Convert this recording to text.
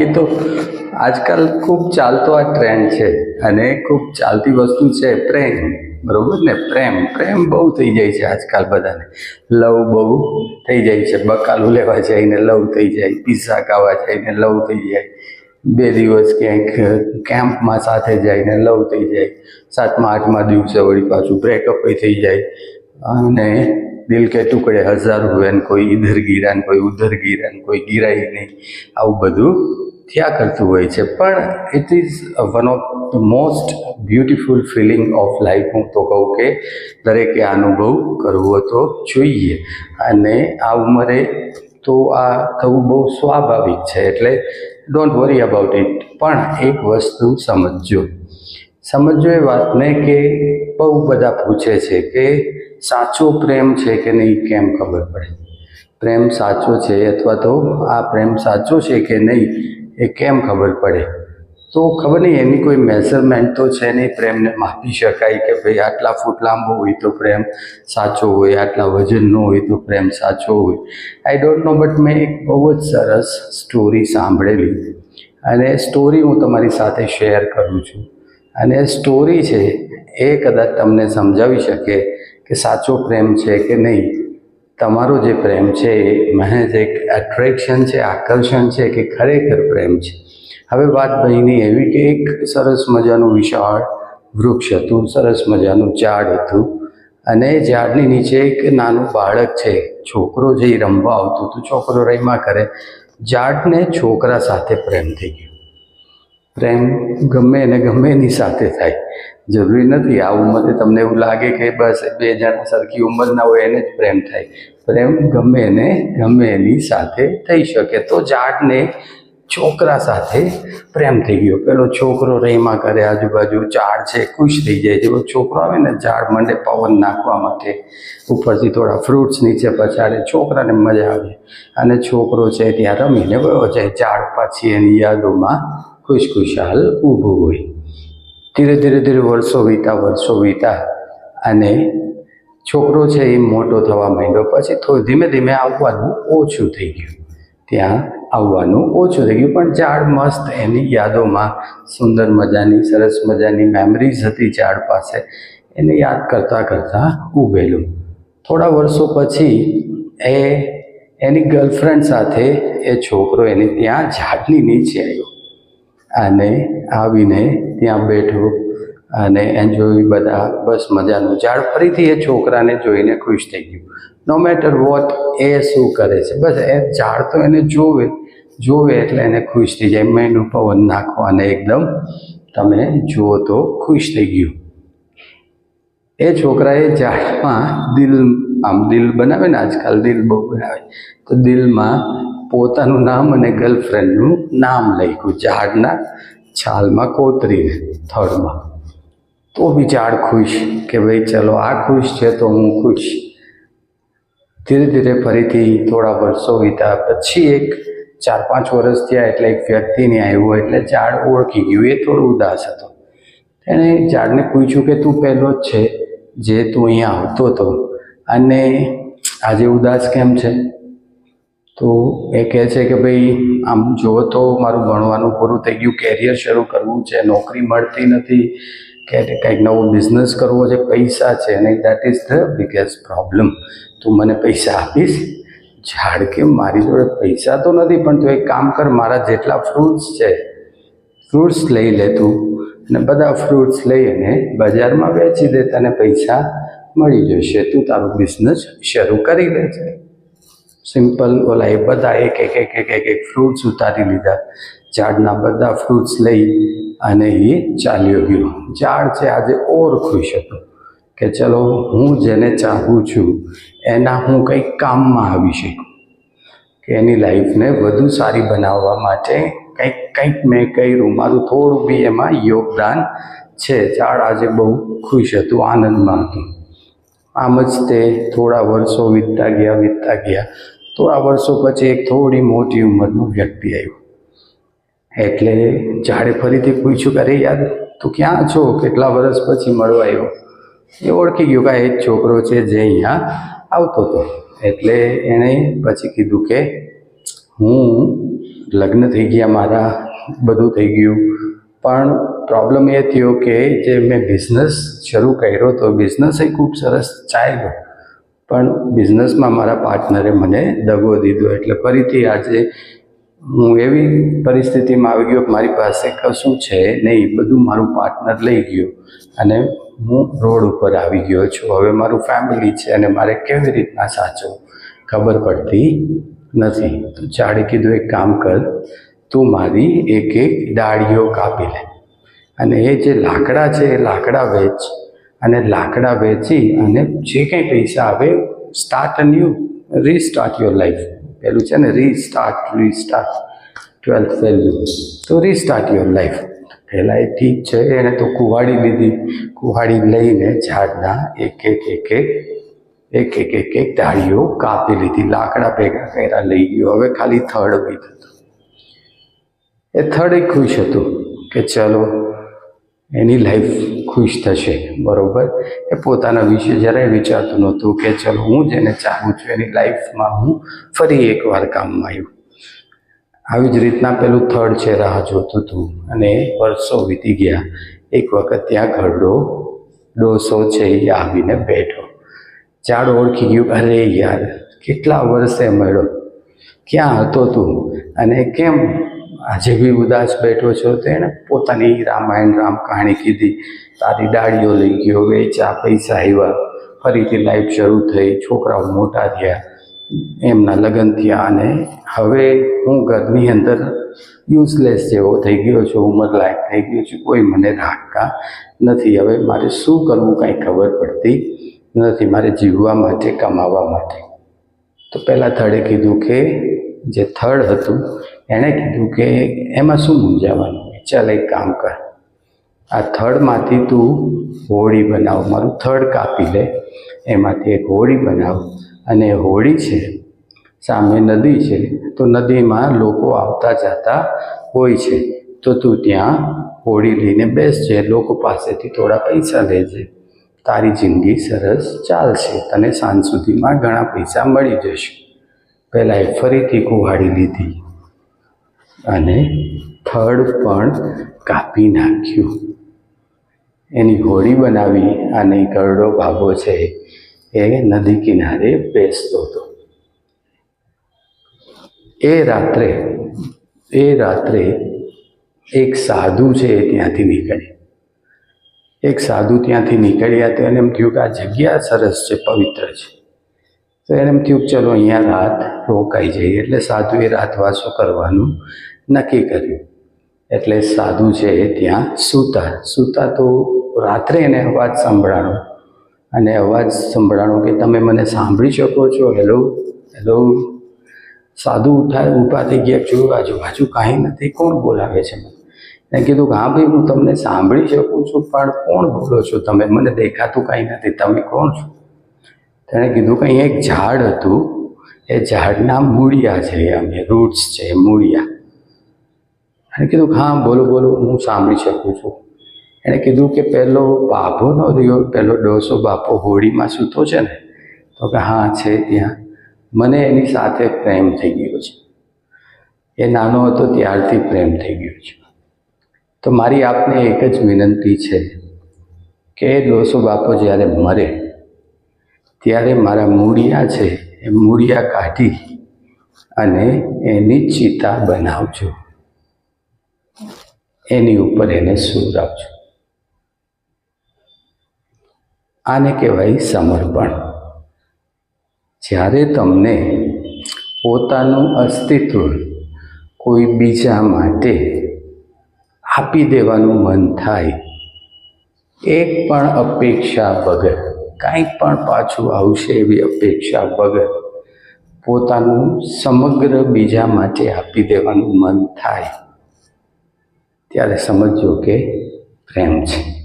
એ તો આજકાલ ખૂબ ચાલતો આ ટ્રેન્ડ છે અને ખૂબ ચાલતી વસ્તુ છે પ્રેમ, બરોબર ને? પ્રેમ પ્રેમ બહુ થઈ જાય છે આજકાલ બધાને. લવ બહુ થઈ જાય છે. બકાલું લેવા જઈને લવ થઈ જાય, પીઝા ખાવા જઈને લવ થઈ જાય, બે દિવસ ક્યાંક કેમ્પમાં સાથે જઈને લવ થઈ જાય, સાતમા આઠમા દિવસે વળી પાછું બ્રેકઅપ થઈ જાય. અને દિલ કે ટુકડે હજાર હુએ ને કોઈ ઇધર ગીરા ને કોઈ ઉધર ગીરા ને કોઈ ગીરાય નહીં. આવું બધું થયા કરતું હોય છે. પણ it is one of the most beautiful feeling of life હું તો કહું કે દરેકે અનુભવ કરવો તો જોઈએ. અને આ ઉંમરે તો આ થવું બહુ સ્વાભાવિક છે. એટલે ડોન્ટ વરી અબાઉટ ઇટ પણ એક વસ્તુ સમજજો. સમજજો એ વાતને કે બહુ બધા પૂછે છે કે સાચો પ્રેમ છે કે નહીં કેમ ખબર પડે? પ્રેમ સાચો છે અથવા તો આ પ્રેમ સાચો છે કે નહીં એ કેમ ખબર પડે? તો ખબર નહીં, એની કોઈ મેઝરમેન્ટ તો છે નહીં પ્રેમને માપી શકાય કે ભાઈ આટલા ફૂટ લાંબો હોય તો પ્રેમ સાચો હોય, આટલા વજનનો હોય તો પ્રેમ સાચો હોય. આઈ ડોન્ટ નો બટ મેં એક બહુ જ સરસ સ્ટોરી સાંભળેલી. અને સ્ટોરી હું તમારી સાથે શેર કરું છું. અને સ્ટોરી છે એ કદાચ તમને સમજાવી શકે કે સાચો પ્રેમ છે કે નહીં, તમારો જે પ્રેમ છે એ મહેજ એક એટ્રેક્શન છે, આકર્ષણ છે કે ખરેખર પ્રેમ છે. હવે વાત બહીની એવી કે એક સરસ મજાનું વિશાળ વૃક્ષ હતું, સરસ મજાનું ઝાડ હતું અને ઝાડની નીચે એક નાનું બાળક છે, છોકરો જે રમવા આવતો હતો, છોકરો રમ્યા કરે, ઝાડને છોકરા સાથે પ્રેમ થઈ ગયો. પ્રેમ ગમે એને ગમે એની સાથે થાય. જરૂરી નથી. આ ઉંમરે તમને એવું લાગે કે બસ બે જણા સરખી ઉંમરના હોય, એને જ પ્રેમ થાય. પ્રેમ ગમે એને ગમે એની સાથે થઈ શકે. તો જાટને છોકરા સાથે પ્રેમ થઈ ગયો. પેલો છોકરો રહીમાં કરે, આજુબાજુ ઝાડ છે, ખુશ થઈ જાય. જેવો છોકરો આવે ને, ઝાડ મંડે પવન નાખવા માટે. ઉપરથી થોડા ફ્રૂટ્સ નીચે પછાડે, છોકરાને મજા આવે. અને છોકરો છે ત્યાં રમીને વયો જાય. ઝાડ પાછી એની યાદોમાં ખુશખુશાલ ઊભું હોય. ધીરે ધીરે ધીરે વર્ષો વીતા વર્ષો વીતા અને છોકરો છે એ મોટો થવા માંડ્યો. પછી થોડું ધીમે ધીમે આવવાનું ઓછું થઈ ગયું. ત્યાં આવવાનું ઓછું થઈ ગયું. પણ ઝાડ મસ્ત એની યાદોમાં સુંદર મજાની, સરસ મજાની મેમરીઝ હતી ઝાડ પાસે. એને યાદ કરતાં કરતાં ઊભેલું થોડા વર્ષો પછી એ, એની ગર્લફ્રેન્ડ સાથે એ છોકરો એની ત્યાં ઝાડની નીચે આવ્યો. અને આવીને ત્યાં બેઠો અને એન્જોય બધા, બસ મજાનું. ઝાડ ફરીથી એ છોકરાને જોઈને ખુશ થઈ ગયું. નો મેટર વોટ એ શું કરે છે? બસ એ ઝાડ તો એને જોવે જોવે એટલે એને ખુશ થઈ જાય. મેનુ પવન નાખવાને એકદમ તમે જુઓ તો ખુશ થઈ ગયું. એ છોકરાએ ઝાડમાં દિલ, આમ દિલ બનાવે ને આજકાલ દિલ બહુ બનાવે. તો દિલમાં પોતાનું નામ અને ગર્લફ્રેન્ડનું નામ લખ્યું ઝાડના છાલમાં કોતરીને થડમાં. તો બી ઝાડ ખુશ કે ભાઈ ચલો આ ખુશ છે તો હું ખુશ. ધીરે ધીરે ફરીથી થોડા વર્ષો વીતા પછી એક ચાર પાંચ વર્ષ થયા એટલે એક વ્યક્તિને આવ્યો એટલે ઝાડ ઓળખી ગયું. એ થોડું ઉદાસ હતો. એણે ઝાડને પૂછ્યું કે તું પહેલો જ છે જે તું અહીંયા આવતો હતો અને આજે ઉદાસ કેમ છે? તો એ કહે છે કે ભાઈ, આમ જુઓ તો મારું ભણવાનું પૂરું થઈ ગયું કેરિયર શરૂ કરવું છે, નોકરી મળતી નથી, કે કંઈક નવો બિઝનેસ કરવો છે, પૈસા છે અને that is the biggest problem તું મને પૈસા આપીશ? ઝાડ કે મારી જોડે પૈસા તો નથી, પણ તું એક કામ કર, મારા જેટલા ફ્રૂટ્સ છે ફ્રૂટ્સ લઈ લે તું, અને બધા ફ્રૂટ્સ લઈ અને બજારમાં વેચી દે, તને પૈસા મળી જશે. તું તારો બિઝનેસ શરૂ કરી દે છે. સિમ્પલ ઓલા એ બધા એક એક એક એક એક એક ફ્રૂટ્સ ઉતારી લીધા. ઝાડના બધા ફ્રૂટ્સ લઈ અને એ ચાલ્યો ગયો. ઝાડ છે આજે ઓર ખુશ હતો. કે ચલો, હું જેને ચાહું છું, એના હું કંઈક કામમાં આવી શકું. કે એની લાઈફને વધુ સારી બનાવવા માટે કંઈક કંઈક મેં કર્યું. મારું થોડું બી એમાં યોગદાન છે. ઝાડ આજે બહુ ખુશ હતું, આનંદમાં હતું. આમ જ તે થોડા વર્ષો વીતતા ગયા વીતતા ગયા. થોડા વર્ષો પછી એક થોડી મોટી ઉંમરનું વ્યક્તિ આવ્યું. એટલે જાડે ફરીથી પૂછ્યું કે, અરે યાર, તું ક્યાં છો? કેટલા વર્ષ પછી મળવા આવ્યો? એ ઓળખી ગયો કે આ એ જ છોકરો છે જે અહીંયા આવતો હતો. એટલે એણે પછી કીધું કે, હું લગ્ન થઈ ગયા, મારા બધું થઈ ગયું. પણ પ્રોબ્લેમ એ થયો કે, જે મેં બિઝનેસ શરૂ કર્યો તો બિઝનેસ એ ખૂબ સરસ ચાલ્યો. પણ બિઝનેસમાં મારા પાર્ટનરે મને દગો દીધો. એટલે ફરીથી આજે હું એવી પરિસ્થિતિમાં આવી ગયો કે મારી પાસે કશું છે નહીં, બધું મારું પાર્ટનર લઈ ગયું અને હું રોડ ઉપર આવી ગયો છું. હવે મારું ફેમિલી છે અને મારે કેવી રીતના સાચવું ખબર પડતી નથી. તો ચાડે કીધું, એક કામ કર, તું મારી એક એક ડાળીઓ કાપી લે. અને એ જે લાકડા છે, એ લાકડા વેચ અને લાકડા વેચી અને જે કંઈ પૈસા આવે start new restart your life પેલું છે ને રીસ્ટાર્ટ રીસ્ટાર્ટ ટ્વેલ્થ વેલ્યુ તો રીસ્ટાર્ટ યોર લાઈફ પહેલાં એ ઠીક છે એણે તો કુહાડી લીધી. કુહાડી લઈને ઝાડના એક એક એક એક એક એક એક એક ડાળીઓ કાપી લીધી. લાકડા ભેગા કર્યા, લઈ ગયો. હવે ખાલી થર્ડ વહી થતો. એ થર્ડ ખુશ હતું કે ચલો, એની લાઈફ ખુશ થશે, બરોબર? એ પોતાના વિશે જરાય વિચારતું નહોતું કે ચલો હું જેને ચાહું છું, એની લાઈફમાં હું ફરી એકવાર કામમાં આવ્યું આવી જ રીતના પેલું થર્ડ છે, રાહ જોતું હતું અને વર્ષો વીતી ગયા. એક વખત ત્યાં ઘરડો ડોસો છે એ આવીને બેઠો. ઝાડ ઓળખી ગયું, અરે યાર, કેટલા વર્ષે મળ્યો? ક્યાં હતો તું? અને કેમ આજે બી ઉદાસ બેઠો છો તો એણે પોતાની રામાયણ રામ કહાણી કીધી. તારી ડાળીઓ લઈ ગયો વેચા પૈસા આવ્યા ફરીથી લાઈફ શરૂ થઈ, છોકરાઓ મોટા થયા. એમના લગ્ન થયા અને હવે હું ઘરની અંદર યુઝલેસ જેવો થઈ ગયો છું ઉંમર લાયક થઈ ગયો છું. કોઈ મને રાખતા નથી. હવે મારે શું કરવું કાંઈ ખબર પડતી નથી મારે જીવવા માટે, કમાવા માટે. તો પહેલાં થડે કીધું કે જે થડ હતું એણે કીધું કે એમાં શું મૂંઝાવાનું? ચાલ એક કામ કર. આ થડમાંથી તું હોળી બનાવ. મારું થર્ડ કાપી લે. એમાંથી એક હોળી બનાવ. અને હોળી છે, સામે નદી છે, તો નદીમાં લોકો આવતા જતા હોય છે. તો તું ત્યાં હોળી લઈને બેસજે. લોકો પાસેથી થોડા પૈસા લેજે. તારી જિંદગી સરસ ચાલશે. તને સાંજ સુધીમાં ઘણા પૈસા મળી જશે. પહેલાં એ ફરીથી કુહાડી લીધી. અને થડ પણ કાપી નાખ્યું. એની હોળી બનાવી અને ગરડો બાબો છે એ નદી કિનારે બેસતો હતો. એ રાત્રે એ રાત્રે એક સાધુ છે એ ત્યાંથી નીકળ્યા. એક સાધુ ત્યાંથી નીકળ્યા તો એને એમ થયું કે આ જગ્યા સરસ છે, પવિત્ર છે. તો એને એમ થયું કે ચલો અહીંયા રાત રોકાઈ જઈએ. એટલે સાધુએ રાતવાસો કરવાનું નક્કી કર્યું. એટલે સાધુ છે ત્યાં સૂતા. સૂતા તો રાત્રે એને અવાજ સંભળાણો. અને અવાજ સંભળાણો કે તમે મને સાંભળી શકો છો? હેલો? હેલો? સાધુ ઉઠાય, ઊભા થઈ ગયા જોયું આજુબાજુ કાંઈ નથી, કોણ બોલાવે છે મને? મેં કીધું કે, હા ભાઈ, હું તમને સાંભળી શકું છું, પણ કોણ બોલો છો તમે? મને દેખાતું કાંઈ નથી. તમે કોણ છો? તેણે કીધું કે, અહીંયા એક ઝાડ હતું. એ ઝાડના મૂળિયા છે. અમે રૂટ્સ છે, મૂળિયા. એણે કીધું, હા, બોલો બોલો, હું સાંભળી શકું છું. એણે કીધું કે પહેલો બાભોનો રહ્યો પહેલો ડોસો બાપો હોળીમાં સૂતો છે ને, તો કે, હા, છે ત્યાં. મને એની સાથે પ્રેમ થઈ ગયો છે. એ નાનો હતો ત્યારથી પ્રેમ થઈ ગયો છે. તો મારી આપને એક જ વિનંતી છે કે ડોસો બાપો જ્યારે મરે, ત્યારે મારા મૂળિયા છે એ મૂળિયા કાઢી અને એની ચિતા બનાવજો. એની ઉપર એને સૂર આપજો આને કહેવાય સમર્પણ. જ્યારે તમને પોતાનું અસ્તિત્વ કોઈ બીજા માટે આપી દેવાનું મન થાય, એક પણ અપેક્ષા વગર, કાંઈ પણ પાછું આવશે એવી અપેક્ષા વગર પોતાનું સમગ્ર બીજા માટે આપી દેવાનું મન થાય. ત્યારે સમજજો કે પ્રેમ છે.